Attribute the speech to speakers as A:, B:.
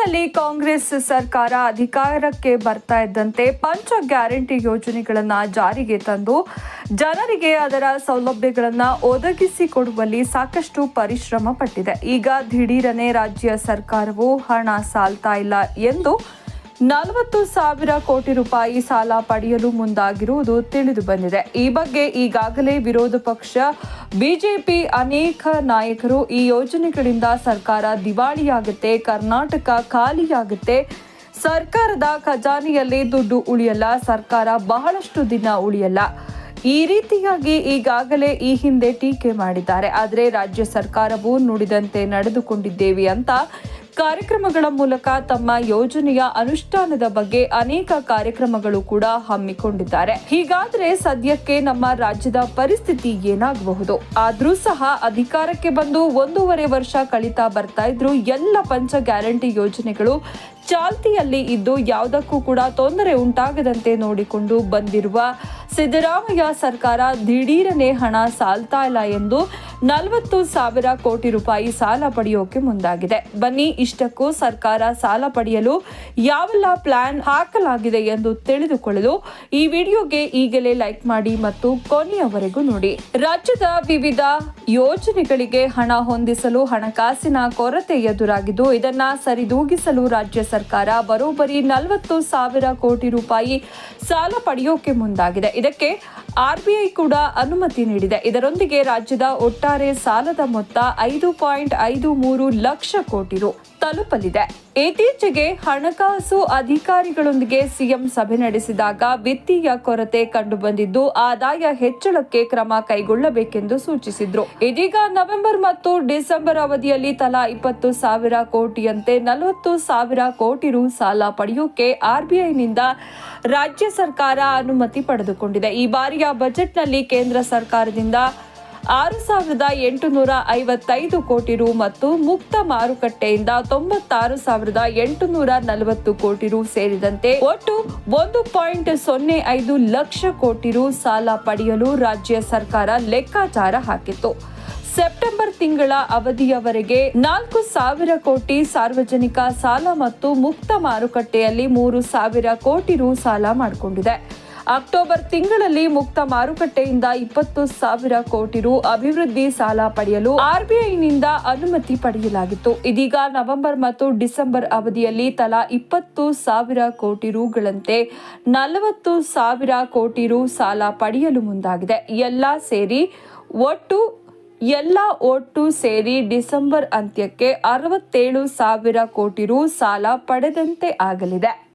A: ರಾಜ್ಯದಲ್ಲಿ ಕಾಂಗ್ರೆಸ್ ಸರ್ಕಾರ ಅಧಿಕಾರಕ್ಕೆ ಬರ್ತಾ ಇದ್ದಂತೆ ಪಂಚ ಗ್ಯಾರಂಟಿ ಯೋಜನೆಗಳನ್ನು ಜಾರಿಗೆ ತಂದು ಜನರಿಗೆ ಅದರ ಸೌಲಭ್ಯಗಳನ್ನು ಒದಗಿಸಿಕೊಡುವಲ್ಲಿ ಸಾಕಷ್ಟು ಪರಿಶ್ರಮ ಪಟ್ಟಿದೆ. ಈಗ ದಿಢೀರನೆ ರಾಜ್ಯ ಸರ್ಕಾರವು ಹಣ ಸಾಲ್ತಾ ಇಲ್ಲ ಎಂದು ನಲವತ್ತು ಸಾವಿರ ಕೋಟಿ ರೂಪಾಯಿ ಸಾಲ ಪಡೆಯಲು ಮುಂದಾಗಿರುವುದು ತಿಳಿದು ಬಂದಿದೆ. ಈ ಬಗ್ಗೆ ಈಗಾಗಲೇ ವಿರೋಧ ಪಕ್ಷ, ಬಿಜೆಪಿ ಅನೇಕ ನಾಯಕರು ಈ ಯೋಜನೆಗಳಿಂದ ಸರ್ಕಾರ ದಿವಾಳಿಯಾಗುತ್ತೆ, ಕರ್ನಾಟಕ ಖಾಲಿಯಾಗುತ್ತೆ. ಸರ್ಕಾರದ ಖಜಾನೆಯಲ್ಲಿ ದುಡ್ಡು ಉಳಿಯಲ್ಲ, ಸರ್ಕಾರ ಬಹಳಷ್ಟು ದಿನ ಉಳಿಯಲ್ಲ. ಈ ರೀತಿಯಾಗಿ ಈಗಾಗಲೇ ಈ ಹಿಂದೆ ಟೀಕೆ ಮಾಡಿದ್ದಾರೆ. ಆದರೆ ರಾಜ್ಯ ಸರ್ಕಾರವು ನುಡಿದಂತೆ ನಡೆದುಕೊಂಡಿದ್ದೇವೆ ಅಂತ ಕಾರ್ಯಕ್ರಮಗಳ ಮೂಲಕ ತಮ್ಮ ಯೋಜನೆಯ ಅನುಷ್ಠಾನದ ಬಗ್ಗೆ ಅನೇಕ ಕಾರ್ಯಕ್ರಮಗಳು ಕೂಡ ಹಮ್ಮಿಕೊಂಡಿದ್ದಾರೆ. ಹೀಗಾದ್ರೆ ಸದ್ಯಕ್ಕೆ ನಮ್ಮ ರಾಜ್ಯದ ಪರಿಸ್ಥಿತಿ ಏನಾಗಬಹುದು? ಆದ್ರೂ ಸಹ ಅಧಿಕಾರಕ್ಕೆ ಬಂದು ಒಂದೂವರೆ ವರ್ಷ ಕಳೀತಾ ಬರ್ತಾ ಇದ್ರು ಎಲ್ಲ ಪಂಚ ಗ್ಯಾರಂಟಿ ಯೋಜನೆಗಳು ಚಾಲ್ತಿಯಲ್ಲಿ ಇದ್ದು ಯಾವುದಕ್ಕೂ ಕೂಡ ತೊಂದರೆ ಉಂಟಾಗದಂತೆ ನೋಡಿಕೊಂಡು ಬಂದಿರುವ ಸಿದ್ದರಾಮಯ್ಯ ಸರ್ಕಾರ ದಿಢೀರನೆ ಹಣ ಸಾಲ್ತಾ ಇಲ್ಲ ಎಂದು ನಲವತ್ತು ಸಾವಿರ ಕೋಟಿ ರೂಪಾಯಿ ಸಾಲ ಪಡೆಯೋಕೆ ಮುಂದಾಗಿದೆ. ಬನ್ನಿ, ಇಷ್ಟಕ್ಕೂ ಸರ್ಕಾರ ಸಾಲ ಪಡೆಯಲು ಯಾವೆಲ್ಲ ಪ್ಲಾನ್ ಹಾಕಲಾಗಿದೆ ಎಂದು ತಿಳಿದುಕೊಳ್ಳಲು ಈ ವಿಡಿಯೋಗೆ ಈಗಲೇ ಲೈಕ್ ಮಾಡಿ ಮತ್ತು ಕೊನೆಯವರೆಗೂ ನೋಡಿ. ರಾಜ್ಯದ ವಿವಿಧ ಯೋಜನೆಗಳಿಗೆ ಹಣ ಹೊಂದಿಸಲು ಹಣಕಾಸಿನ ಕೊರತೆ ಎದುರಾಗಿದ್ದು, ಇದನ್ನ ಸರಿದೂಗಿಸಲು ರಾಜ್ಯ ಸರ್ಕಾರ ಬರೋಬ್ಬರಿ ನಲವತ್ತು ಸಾವಿರ ಕೋಟಿ ರೂಪಾಯಿ ಸಾಲ ಪಡೆಯೋಕೆ ಮುಂದಾಗಿದೆ. ಇದಕ್ಕೆ ಆರ್ಬಿಐ ಕೂಡ ಅನುಮತಿ ನೀಡಿದೆ. ಇದರೊಂದಿಗೆ ರಾಜ್ಯದ ಒಟ್ಟಾರೆ ಸಾಲದ ಮೊತ್ತ ಐದು ಪಾಯಿಂಟ್ ಐದು ಮೂರು ಲಕ್ಷ ಕೋಟಿ ರು ತಲುಪಲಿದೆ. ಇತ್ತೀಚೆಗೆ ಹಣಕಾಸು ಅಧಿಕಾರಿಗಳೊಂದಿಗೆ ಸಿಎಂ ಸಭೆ ನಡೆಸಿದಾಗ ವಿತ್ತೀಯ ಕೊರತೆ ಕಂಡುಬಂದಿದ್ದು, ಆದಾಯ ಹೆಚ್ಚಳಕ್ಕೆ ಕ್ರಮ ಕೈಗೊಳ್ಳಬೇಕೆಂದು ಸೂಚಿಸಿದ್ರು. ಇದೀಗ ನವೆಂಬರ್ ಮತ್ತು ಡಿಸೆಂಬರ್ ಅವಧಿಯಲ್ಲಿ ತಲಾ ಇಪ್ಪತ್ತು ಸಾವಿರ ಕೋಟಿಯಂತೆ ನಲವತ್ತು ಸಾವಿರ ಕೋಟಿ ರು ಸಾಲ ಪಡೆಯೋಕೆ ಆರ್ಬಿಐನಿಂದ ರಾಜ್ಯ ಸರ್ಕಾರ ಅನುಮತಿ ಪಡೆದುಕೊಂಡಿದೆ. ಈ ಬಾರಿಯ ಬಜೆಟ್ನಲ್ಲಿ ಕೇಂದ್ರ ಸರ್ಕಾರದಿಂದ ಆರು ಸಾವಿರದ ಎಂಟುನೂರ ಐವತ್ತೈದು ಕೋಟಿ ರು ಮತ್ತು ಮುಕ್ತ ಮಾರುಕಟ್ಟೆಯಿಂದ ತೊಂಬತ್ತಾರು ಸಾವಿರದ ಎಂಟುನೂರ ನಲವತ್ತು ಕೋಟಿ ರು ಸೇರಿದಂತೆ ಒಟ್ಟು ಒಂದು ಪಾಯಿಂಟ್ ಸೊನ್ನೆ ಐದು ಲಕ್ಷ ಕೋಟಿ ರು ಸಾಲ ಪಡೆಯಲು ರಾಜ್ಯ ಸರ್ಕಾರ ಲೆಕ್ಕಾಚಾರ ಹಾಕಿತ್ತು. ಸೆಪ್ಟೆಂಬರ್ ತಿಂಗಳ ಅವಧಿಯವರೆಗೆ ನಾಲ್ಕು ಸಾವಿರ ಕೋಟಿ ಸಾರ್ವಜನಿಕ ಸಾಲ ಮತ್ತು ಮುಕ್ತ ಮಾರುಕಟ್ಟೆಯಲ್ಲಿ ಮೂರು ಸಾವಿರ ಕೋಟಿ ರು ಸಾಲ ಮಾಡಿಕೊಂಡಿದೆ. ಅಕ್ಟೋಬರ್ ತಿಂಗಳಲ್ಲಿ ಮುಕ್ತ ಮಾರುಕಟ್ಟೆಯಿಂದ ಇಪ್ಪತ್ತು ಸಾವಿರ ಕೋಟಿ ರು ಅಭಿವೃದ್ಧಿ ಸಾಲ ಪಡೆಯಲು ಆರ್ಬಿಐನಿಂದ ಅನುಮತಿ ಪಡೆಯಲಾಗಿತ್ತು. ಇದೀಗ ನವೆಂಬರ್ ಮತ್ತು ಡಿಸೆಂಬರ್ ಅವಧಿಯಲ್ಲಿ ತಲಾ ಇಪ್ಪತ್ತು ಸಾವಿರ ಕೋಟಿ ರುಗಳಂತೆ ನಲವತ್ತು ಸಾವಿರ ಕೋಟಿ ರು ಸಾಲ ಪಡೆಯಲು ಮುಂದಾಗಿದೆ. ಎಲ್ಲ ಸೇರಿ ಒಟ್ಟು, ಎಲ್ಲ ಒಟ್ಟು ಸೇರಿ ಡಿಸೆಂಬರ್ ಅಂತ್ಯಕ್ಕೆ ಅರವತ್ತೇಳು ಸಾವಿರ ಕೋಟಿ ರು ಸಾಲ ಪಡೆದಂತೆ ಆಗಲಿದೆ.